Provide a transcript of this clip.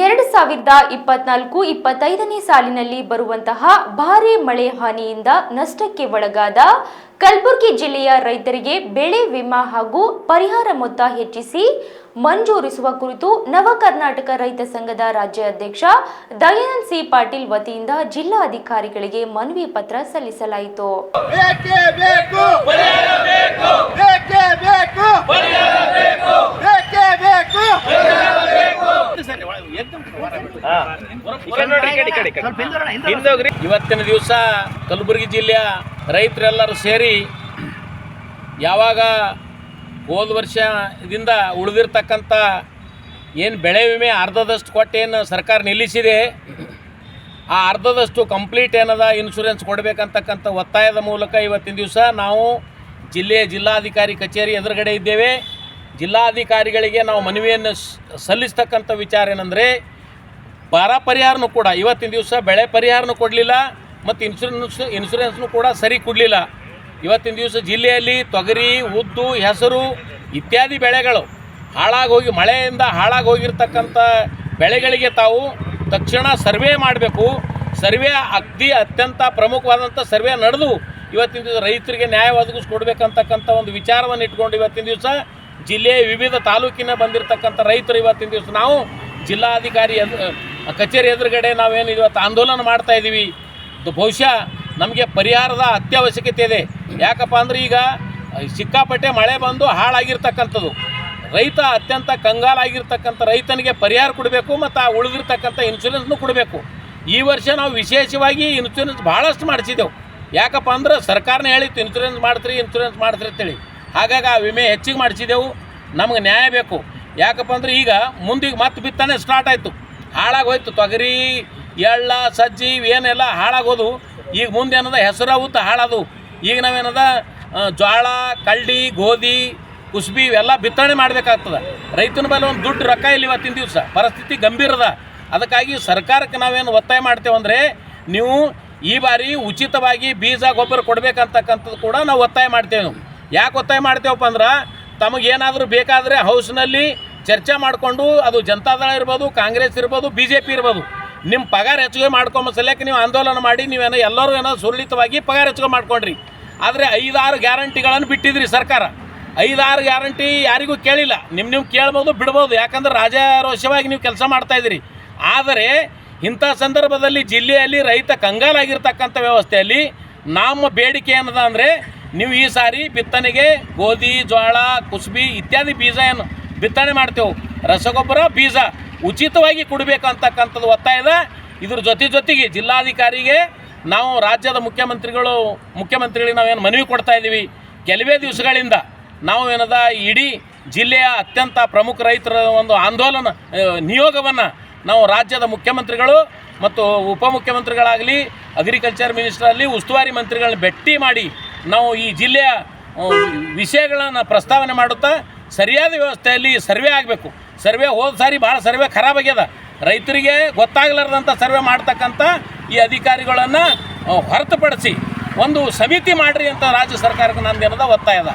ಎರಡು ಸಾವಿರದ ಇಪ್ಪತ್ನಾಲ್ಕು ಇಪ್ಪತ್ತೈದನೇ ಸಾಲಿನಲ್ಲಿ ಬರುವಂತಹ ಭಾರೀ ಮಳೆ ಹಾನಿಯಿಂದ ನಷ್ಟಕ್ಕೆ ಒಳಗಾದ ಕಲಬುರಗಿ ಜಿಲ್ಲೆಯ ರೈತರಿಗೆ ಬೆಳೆ ವಿಮಾ ಹಾಗೂ ಪರಿಹಾರ ಮೊತ್ತ ಹೆಚ್ಚಿಸಿ ಮಂಜೂರಿಸುವ ಕುರಿತು ನವ ಕರ್ನಾಟಕ ರೈತ ಸಂಘದ ರಾಜ್ಯ ಅಧ್ಯಕ್ಷ ದಯಾನಂದ್ ಸಿ ಪಾಟೀಲ್ ವತಿಯಿಂದ ಜಿಲ್ಲಾಧಿಕಾರಿಗಳಿಗೆ ಮನವಿ ಪತ್ರ ಸಲ್ಲಿಸಲಾಯಿತು ಬೇಕು ಇವತ್ತಿನ ದಿವಸ ಕಲಬುರಗಿ ಜಿಲ್ಲೆಯ ರೈತರೆಲ್ಲರೂ ಸೇರಿ ಯಾವಾಗ ಹೋದ ವರ್ಷದಿಂದ ಉಳಿದಿರ್ತಕ್ಕಂಥ ಏನು ಬೆಳೆ ವಿಮೆ ಅರ್ಧದಷ್ಟು ಕೊಟ್ಟೇನು ಸರ್ಕಾರ ನಿಲ್ಲಿಸಿದೆ ಆ ಅರ್ಧದಷ್ಟು ಕಂಪ್ಲೀಟ್ ಏನದ ಇನ್ಶೂರೆನ್ಸ್ ಕೊಡಬೇಕಂತಕ್ಕಂಥ ಒತ್ತಾಯದ ಮೂಲಕ ಇವತ್ತಿನ ದಿವಸ ನಾವು ಜಿಲ್ಲೆಯ ಜಿಲ್ಲಾಧಿಕಾರಿ ಕಚೇರಿ ಎದುರುಗಡೆ ಇದ್ದೇವೆ. ಜಿಲ್ಲಾಧಿಕಾರಿಗಳಿಗೆ ನಾವು ಮನವಿಯನ್ನು ಸಲ್ಲಿಸ್ತಕ್ಕಂಥ ವಿಚಾರ ಏನಂದರೆ ಬರ ಪರಿಹಾರನೂ ಕೂಡ, ಇವತ್ತಿನ ದಿವಸ ಬೆಳೆ ಪರಿಹಾರನೂ ಕೊಡಲಿಲ್ಲ ಮತ್ತು ಇನ್ಶೂರೆನ್ಸ್ ಇನ್ಶೂರೆನ್ಸ್ನು ಕೂಡ ಸರಿ ಕೊಡಲಿಲ್ಲ. ಇವತ್ತಿನ ದಿವಸ ಜಿಲ್ಲೆಯಲ್ಲಿ ತೊಗರಿ, ಉದ್ದು, ಹೆಸರು ಇತ್ಯಾದಿ ಬೆಳೆಗಳು ಹಾಳಾಗಿ ಹೋಗಿ ಮಳೆಯಿಂದ ಹಾಳಾಗಿ ಹೋಗಿರ್ತಕ್ಕಂಥ ಬೆಳೆಗಳಿಗೆ ತಾವು ತಕ್ಷಣ ಸರ್ವೆ ಮಾಡಬೇಕು. ಸರ್ವೆ ಅಗ್ದಿ ಅತ್ಯಂತ ಪ್ರಮುಖವಾದಂಥ ಸರ್ವೆ ನಡೆದು ಇವತ್ತಿನ ದಿವಸ ರೈತರಿಗೆ ನ್ಯಾಯ ಒದಗಿಸ್ಕೊಡ್ಬೇಕಂತಕ್ಕಂಥ ಒಂದು ವಿಚಾರವನ್ನು ಇಟ್ಕೊಂಡು ಇವತ್ತಿನ ದಿವಸ ಜಿಲ್ಲೆಯ ವಿವಿಧ ತಾಲೂಕಿನ ಬಂದಿರತಕ್ಕಂಥ ರೈತರು ಇವತ್ತಿನ ದಿವಸ ನಾವು ಜಿಲ್ಲಾಧಿಕಾರಿ ಕಚೇರಿ ಎದುರುಗಡೆ ನಾವೇನು ಇವತ್ತು ಆಂದೋಲನ ಮಾಡ್ತಾ ಇದ್ದೀವಿ. ಇದು ಬಹುಶಃ ನಮಗೆ ಪರಿಹಾರದ ಅತ್ಯವಶ್ಯಕತೆ ಇದೆ. ಯಾಕಪ್ಪ ಅಂದ್ರೆ ಈಗ ಸಿಕ್ಕಾಪಟ್ಟೆ ಮಳೆ ಬಂದು ಹಾಳಾಗಿರ್ತಕ್ಕಂಥದ್ದು. ರೈತ ಅತ್ಯಂತ ಕಂಗಾಲಾಗಿರ್ತಕ್ಕಂಥ ರೈತನಿಗೆ ಪರಿಹಾರ ಕೊಡಬೇಕು ಮತ್ತು ಆ ಉಳಿದಿರ್ತಕ್ಕಂಥ ಇನ್ಶೂರೆನ್ಸ್ನು ಕೊಡಬೇಕು. ಈ ವರ್ಷ ನಾವು ವಿಶೇಷವಾಗಿ ಇನ್ಶೂರೆನ್ಸ್ ಭಾಳಷ್ಟು ಮಾಡಿಸಿದೆವು ಯಾಕಪ್ಪ ಅಂದ್ರೆ ಸರ್ಕಾರನೇ ಹೇಳಿತ್ತು ಇನ್ಶೂರೆನ್ಸ್ ಮಾಡ್ತೀರಿ ಇನ್ಶೂರೆನ್ಸ್ ಮಾಡ್ತೀರಿ ಅಂತೇಳಿ. ಹಾಗಾಗಿ ಆ ವಿಮೆ ಹೆಚ್ಚಿಗೆ ಮಾಡಿಸಿದೆವು ನಮಗೆ ನ್ಯಾಯ ಬೇಕು. ಯಾಕಪ್ಪ ಅಂದ್ರೆ ಈಗ ಮುಂದಿಗೆ ಮತ್ತೆ ಬಿತ್ತನೆ ಸ್ಟಾರ್ಟ್ ಆಯಿತು. ಹಾಳಾಗೋಯ್ತು ತೊಗರಿ, ಎಳ್ಳ, ಸಜ್ಜಿ ಇವೇನೆಲ್ಲ ಹಾಳಾಗೋದು. ಈಗ ಮುಂದೆ ಏನದ ಹೆಸರು ಉತ್ತ ಹಾಳದು. ಈಗ ನಾವೇನದ ಜೋಳ ಕಳ್ಳಿ, ಗೋಧಿ, ಕುಸುಬಿ ಇವೆಲ್ಲ ಬಿತ್ತನೆ ಮಾಡಬೇಕಾಗ್ತದೆ. ರೈತನ ಮೇಲೆ ಒಂದು ದುಡ್ಡು ರೊಕ್ಕ ಇಲ್ಲ ಇವತ್ತಿನ ದಿವಸ. ಪರಿಸ್ಥಿತಿ ಗಂಭೀರದ ಅದಕ್ಕಾಗಿ ಸರ್ಕಾರಕ್ಕೆ ನಾವೇನು ಒತ್ತಾಯ ಮಾಡ್ತೇವೆ ಅಂದರೆ, ನೀವು ಈ ಬಾರಿ ಉಚಿತವಾಗಿ ಬೀಜ, ಗೊಬ್ಬರ ಕೊಡಬೇಕಂತಕ್ಕಂಥದ್ದು ಕೂಡ ನಾವು ಒತ್ತಾಯ ಮಾಡ್ತೇವೆ. ಯಾಕೆ ಒತ್ತಾಯ ಮಾಡ್ತೇವಪ್ಪ ಅಂದ್ರೆ, ತಮಗೇನಾದರೂ ಬೇಕಾದರೆ ಹೌಸ್ನಲ್ಲಿ ಚರ್ಚೆ ಮಾಡಿಕೊಂಡು ಅದು ಜನತಾದಳ ಇರ್ಬೋದು, ಕಾಂಗ್ರೆಸ್ ಇರ್ಬೋದು ಬಿ ಜೆ ಪಿ ಇರ್ಬೋದು ನಿಮ್ಮ ಪಗಾರ ಹೆಚ್ಚಿಗೆ ಮಾಡ್ಕೊಂಬ ಸಲಕ್ಕೆ ನೀವು ಆಂದೋಲನ ಮಾಡಿ, ನೀವೇನೋ ಎಲ್ಲರೂ ಏನೋ ಸುರಳಿತವಾಗಿ ಪಗಾರ ಹೆಚ್ಚಿಗೆ ಮಾಡ್ಕೊಂಡ್ರಿ. ಆದರೆ ಐದಾರು ಗ್ಯಾರಂಟಿಗಳನ್ನು ಬಿಟ್ಟಿದ್ರಿ ಸರ್ಕಾರ. ಐದಾರು ಗ್ಯಾರಂಟಿ ಯಾರಿಗೂ ಕೇಳಿಲ್ಲ. ನಿಮ್ಮ ನೀವು ಕೇಳ್ಬೋದು, ಬಿಡ್ಬೋದು, ಯಾಕಂದ್ರೆ ರಾಜಾರೋಷವಾಗಿ ನೀವು ಕೆಲಸ ಮಾಡ್ತಾಯಿದ್ದೀರಿ ಆದರೆ ಇಂಥ ಸಂದರ್ಭದಲ್ಲಿ ಜಿಲ್ಲೆಯಲ್ಲಿ ರೈತ ಕಂಗಾಲಾಗಿರ್ತಕ್ಕಂಥ ವ್ಯವಸ್ಥೆಯಲ್ಲಿ ನಮ್ಮ ಬೇಡಿಕೆ ಏನದ ಅಂದರೆ ನೀವು ಈ ಸಾರಿ ಬಿತ್ತನೆಗೆ ಗೋಧಿ ಜೋಳ ಕುಸುಬಿ ಇತ್ಯಾದಿ ಬೀಜ ಏನು ಬಿತ್ತನೆ ಮಾಡ್ತೇವೆ. ರಸಗೊಬ್ಬರ, ಬೀಜ ಉಚಿತವಾಗಿ ಕೊಡಬೇಕು ಅಂತಕ್ಕಂಥದ್ದು ಒತ್ತಾಯದ ಇದ್ರ ಜೊತೆ ಜೊತೆಗೆ ಜಿಲ್ಲಾಧಿಕಾರಿಗೆ ನಾವು ರಾಜ್ಯದ ಮುಖ್ಯಮಂತ್ರಿಗಳು, ಮುಖ್ಯಮಂತ್ರಿಗಳಿಗೆ ನಾವೇನು ಮನವಿ ಕೊಡ್ತಾ ಇದ್ದೀವಿ. ಕೆಲವೇ ದಿವಸಗಳಿಂದ ನಾವು ಏನದ ಇಡೀ ಜಿಲ್ಲೆಯ ಅತ್ಯಂತ ಪ್ರಮುಖ ರೈತರ ಒಂದು ಆಂದೋಲನ ನಿಯೋಗವನ್ನು ನಾವು ರಾಜ್ಯದ ಮುಖ್ಯಮಂತ್ರಿಗಳು ಮತ್ತು ಉಪಮುಖ್ಯಮಂತ್ರಿಗಳಾಗಲಿ ಅಗ್ರಿಕಲ್ಚರ್ ಮಿನಿಸ್ಟ್ರಲ್ಲಿ ಉಸ್ತುವಾರಿ ಮಂತ್ರಿಗಳನ್ನ ಭೇಟಿ ಮಾಡಿ ನಾವು ಈ ಜಿಲ್ಲೆಯ ವಿಷಯಗಳನ್ನು ಪ್ರಸ್ತಾವನೆ ಮಾಡುತ್ತಾ ಸರಿಯಾದ ವ್ಯವಸ್ಥೆಯಲ್ಲಿ ಸರ್ವೆ ಆಗಬೇಕು. ಸರ್ವೆ ಹೋದ ಸಾರಿ ಭಾಳ ಸರ್ವೆ ಖರಾಬಾಗ್ಯದ ರೈತರಿಗೆ ಗೊತ್ತಾಗ್ಲಾರ್ದಂಥ ಸರ್ವೆ ಮಾಡ್ತಕ್ಕಂಥ ಈ ಅಧಿಕಾರಿಗಳನ್ನು ಹೊರತುಪಡಿಸಿ ಒಂದು ಸಮಿತಿ ಮಾಡಿರಿ ಅಂತ ರಾಜ್ಯ ಸರ್ಕಾರಕ್ಕೆ ನಂದೇನದ ಒತ್ತಾಯದ